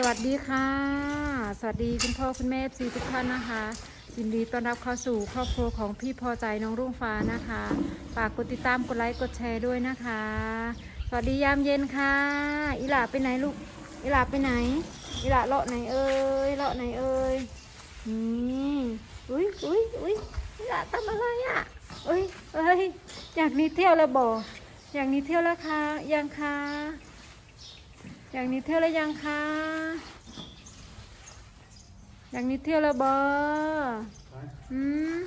สวัสดีค่ะ สวัสดีคุณพ่อคุณแม่ซีทุกท่านนะคะยินดีต้อนรับเข้าสู่ครอบครัวของพี่พอใจน้องรุ่งฟ้านะคะฝากกดติดตามกดไลค์กดแชร์ด้วยนะคะ สวัสดียามเย็นค่ะอีหลาไปไหนลูกอีหลาไปไหนอีหลาเลาะไหนเอ่ยเลาะไหนเอ่ยนี่อุ้ยอุ้ยอุ้ยอีหลาทำอะไรอะเอ้ยเอ้ยอยากนี้เที่ยวแล้วบ่อยากนี้เที่ยวแล้วคะยังคะ อย่างนี้เที่ยวแล้วยังคะอย่างนี้เที่ยวแล้วบออืม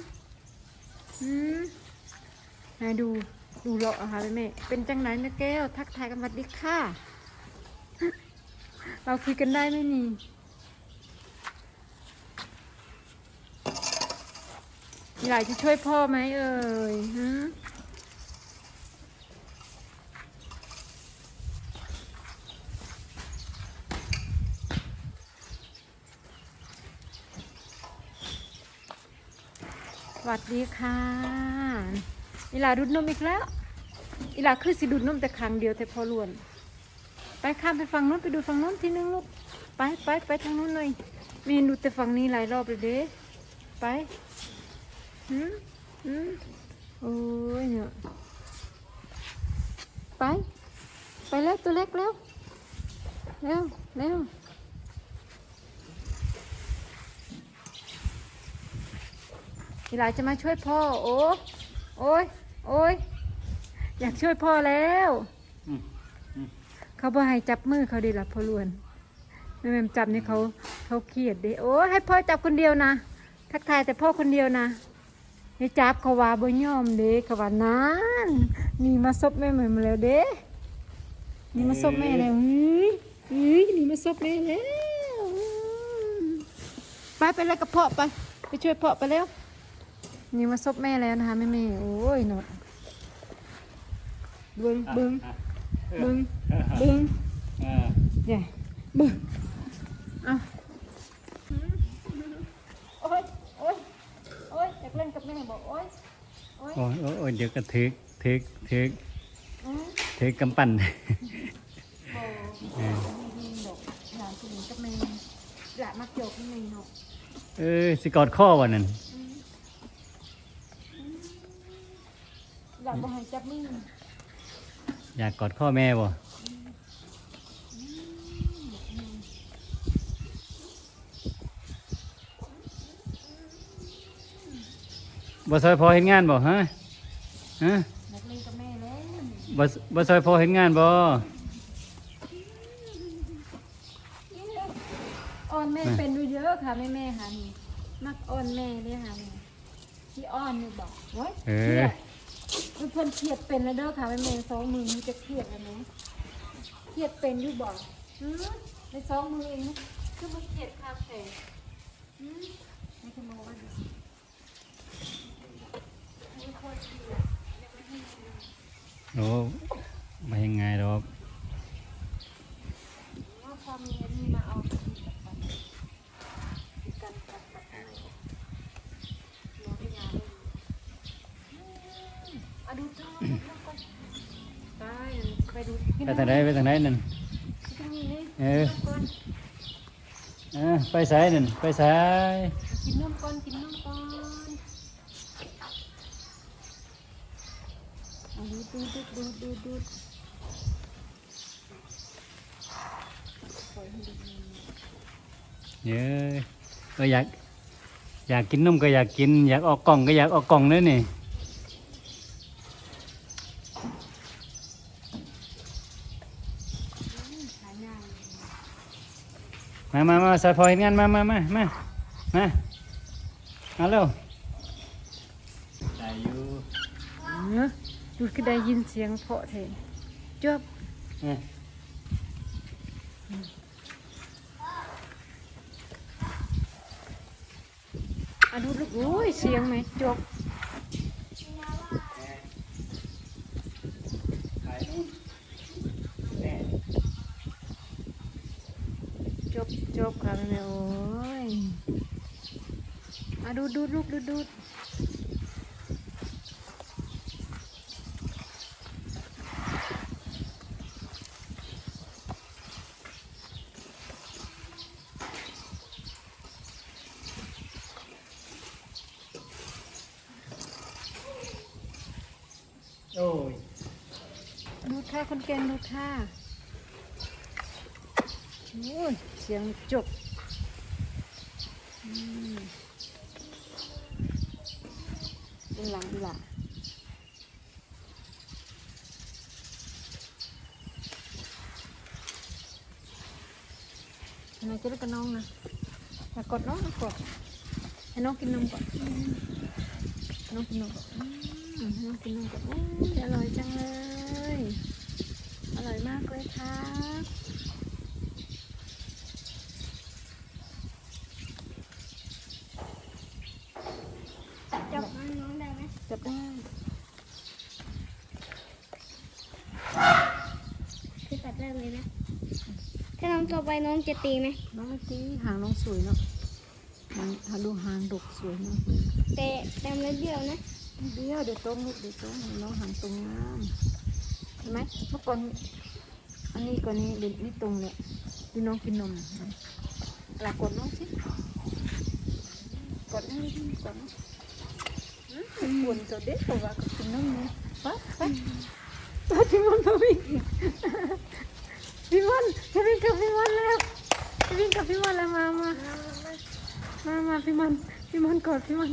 อืมไหนดูดูเลาะอะค่ะแม่แม่เป็นจังไหนนะแก้ว ทักทายกันสวัสดีค่ะ เราคุยกันได้ไหมนี่มีหลายจะช่วยพ่อไหมเอ่ยฮะ ส วัสดีค่ะอีหลาดูดนมอีกแล้วอีหลาคือสิดูดนมแต่ครั้งเดียวแต่พอล้วน ไปข้ามไปฝั่งนู้นไปดูฝั่งนู้นทีนึงลูกไปไปไปทางนู้นหน่อยมีดูแต่ฝั่งนี้หลายรอบเลยเด้ไปหืมหืมโอ้ยเนี่ยไป ไปแล้วตัวเล็กแล้วเร็วเร็ว อีหลายจะมาช่วยพ่อ โอ้โอ้ยโอ้ยอยากช่วยพ่อแล้วอืมอืมเขาบ่ให้จับมือเขาดีละพ่อล้วนแม่แม่จับนี่เขาเขาเครียดเด้โอ้ยให้พ่อจับคนเดียวนะทักทายแต่พ่อคนเดียวนะนี่จับเขาว่าบ่ยอมเด้เขาว่านั้นนี่มาซบแม่ใหม่มาแล้วเด้นี่มาซบแม่แล้วเฮ้ยเฮ้ยนี่มาซบแม่แล้วอืมไปไปเลยกับพ่อไปไปช่วยพ่อไปแล้ว นี่มาซบแม่แล้วนะคะแม่แม่โอ้ยหนดบึงบึงบึงบึงอ่าเนี่ยบึงเอาโอ้ยโอ้ยโอ้ยอยากเล่นกับแม่บอกโอ้ยโอ้ยโอ้ยโอ้ยโอ้ยเดี๋ยวก็เทกเทกเทกอืมเทกกำปั้นบอกเออดีๆดอกหลานผู้หญิงกับแม่หลานมักโจกให้แม่เนาะเออสิกอดข้อวันนั้น หลานบ่ให้จับมืออยากกอดข้อแม่บ่บ่ซอยพอเห็นงานบ่ฮะฮะอยากเล่นกับแม่แล้วบ่บ่ซอยพอเห็นงานบ่อ้อนแม่เป็นดูเยอะค่ะแม่แม่ค่ะนี่มักอ้อนแม่เลยค่ะนี่ที่อ้อนนี่บอกโอ้ยเอเครีอ เพื่อนเครียดเป็นแล้วเด้อค่ะแม่แม่สองมือมันจะเครียดแล้วนะเครียดเป็นอยู่บอกอืมในสองมือเองนะคือมันเครียดคาแผลอืมไม่ขโมว่าดิมีคนเดียดยังไม่ให้เงินโอ้ไม่ยังไงดอก ว่าพอมีอันนี้มาเอาไปกับกันกันกับกับอะไรน้องพยาเลยอะดูท่อดูท่อก่อนไป ไปดูไปทางไหนไปทางไหนนั่นตรงนี้เลยเออก่อนเออไปสายนั่นไปสายกินนมก่อนกินนมก่อนเอาดูดูดูดูดูดูปล่อยให้ดูเยอะก็อยากอยากกินนมก็อยากกิน อยากออกกล่องก็อยากออกกล่องเลยนี่ หายง่าย มามามาสายพอเห็นงานมามามามามาเอาเร็วได้อยู่เนอะดูก็ได้ยินเสียงเพาะเทนจบเอออะดูลูกโอ้ยเสียงไหมจบ จบจบค่ะแม่โอ้ยมาดูดูลูกดูดูโอ้ยดูท่าคนเก่งดูท่า โอ้ยเสียงจบอืมเป็นหลังอีหละทำไมจะเล่นกับน้องนะอยากดน้องนะกดให้น้องกินนมก่อนน้องกินนมก่อนอืมให้น้องกินนมก่อนอุ้ยอร่อยจังเลย อร่อยมากเลยครับ จับมือน้องได้ไหม จับได้คือตัดเริ่มเลยนะ ถ้าน้องต่อไปน้องจะตีไหมน้องไม่ตีหางน้องสวยเนาะหางหาดูหางดกสวยมากเลยแต่แต่มันเดียวนะ เดี๋ยวเดี๋ยวตรงลูกเดี๋ยวตรงน้องหางตรงงามเห็นไหมเมื่อก่อนอันนี้ก่อนนี้เดี๋ยวนี่ตรงเลยดูน้องกินนมหลักกดน้องสิกดให้ดีกดนะอืม บุญตัวเด็กตัวว่าก็กินนมเนี่ยไปไปไปพี่มอนมาวิ่งพี่มอนจะวิ่งกับพี่มอนแล้วจะวิ่งกับพี่มอนแล้วมามามามาพี่มันพี่มันกอดพี่มัน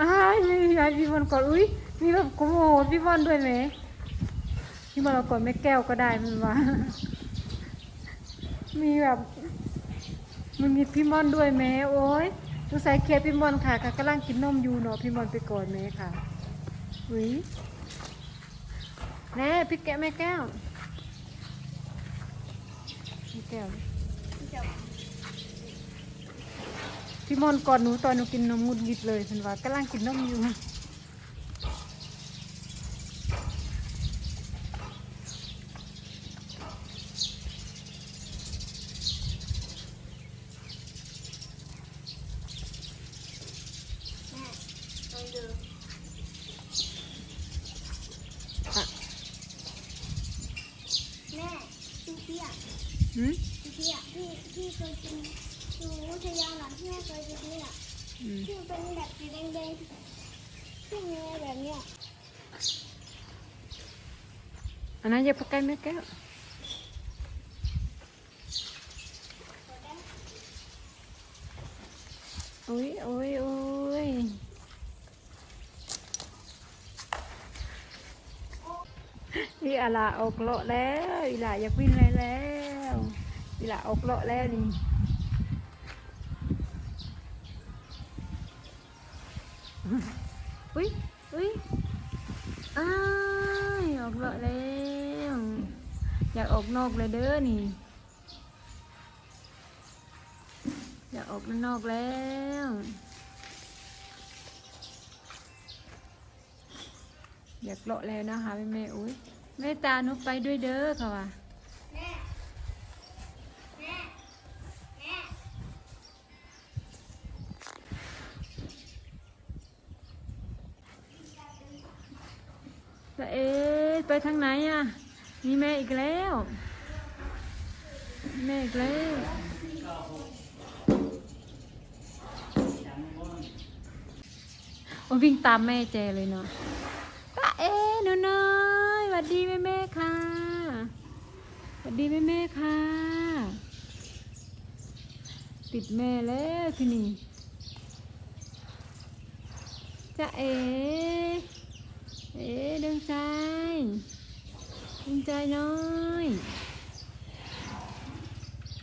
อ้ายไม่มีอะไรพี่มันกอดอุ้ยมีแบบโกโมดพี่มันด้วยไหมพี่มันเรากอดแม่แก้วก็ได้มันว่ามีแบบมันมีพี่มอนด้วยแม่โอ้ย ลูกสายเคพี่มอนค่ะกำลังกินนมอยู่เนาะพี่มอนไปก่อนแม่ค่ะอุ้ยแน่พี่แก้วแม่แก้วแม่แก้วพี่มอนก่อนหนูตอนหนูกินนมงุดหงิดเลยเห็นว่ากำลังกินนมอยู่ แม่ลองดู อะ แม่พี่เพี้ย หืม พี่เพี้ยพี่พี่เคยกินหนูทะยานหลังที่แม่เคยกินนี่อะ อืม ที่มันเป็นแบบสีแดงๆที่มีแบบเนี้ยอันนั้นอย่าไปใกล้แม่แก้วอุ้ยอุ้ยอุ้ยอีอาลาออกเลาะแล้วอีหลาอยากวิ่งเลยแล้วอีหลาออกเลาะแล้วนี่ อุ้ยอุ้ยอ้ายออกเลาะแล้ว อกอกนอกเลยเด้อนี่ อยากออกนอกแล้วอยากเลาะแล้วนะคะแม่แม่อุ้ยแม่ตาหนุไปด้วยเด้อค่ะว่ะแม่แม่แม่จะเอ๊ไปทางไหนอะ มีแม่อีกแล้ว แม่อีกแล้วโอ้วิ่งตามแม่เจเลยเนาะป้าเอ๊ะหนูน้อยสวัสดีแม่แม่ค่ะสวัสดีแม่แม่ค่ะ ติดแม่แล้วที่นี่จะเอ๊ะเอ๊ะดวงใจ ใจน้อย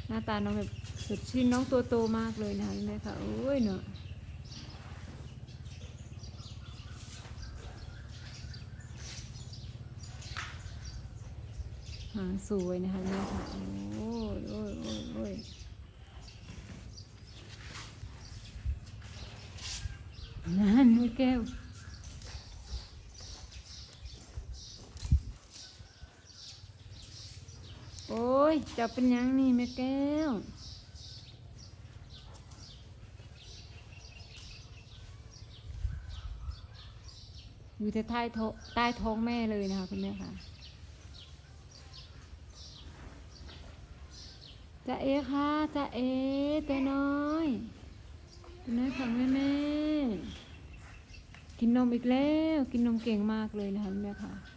หน้าตาน้องแบบสดชื่นน้องตัวโตมากเลยนะคะนไหมคะโอ้ยเนาะหางสวยนะคะนไหมคะโอ้ยโอ้ยโอ้ยโอ้ยนั่นแม่แก้ว ยจะเป็นยังนี่แม่แก้ว อยู่ใต้ท้องใต้ท้องแม่เลยนะคะคุณแม่ค่ะจะเอค่ะจะเอตัวน้อยตัวน้อยของแม่แม่กินนมอีกแล้ว กินนมเก่งมากเลยนะคะคุณแม่ค่ะ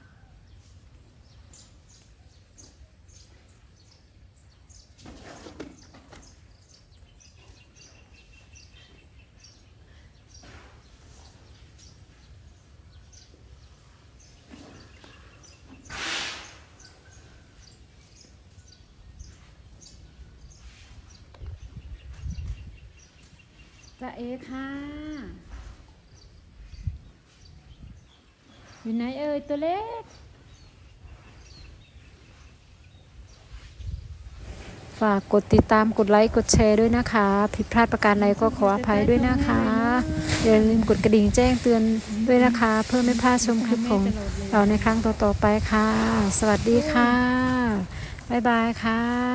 จะเอค่ะ อยู่ไหนเอ่ยตัวเล็ก ฝากกดติดตามกดไลค์กดแชร์ด้วยนะคะ ผิดพลาดประการใดก็ขออภัยด้วยนะคะอย่าลืมกดกระดิ่งแจ้งเตือนด้วยนะคะ เพื่อไม่พลาดชมคลิปของเราในครั้งต่อๆไปค่ะ สวัสดีค่ะ บ๊ายบายค่ะ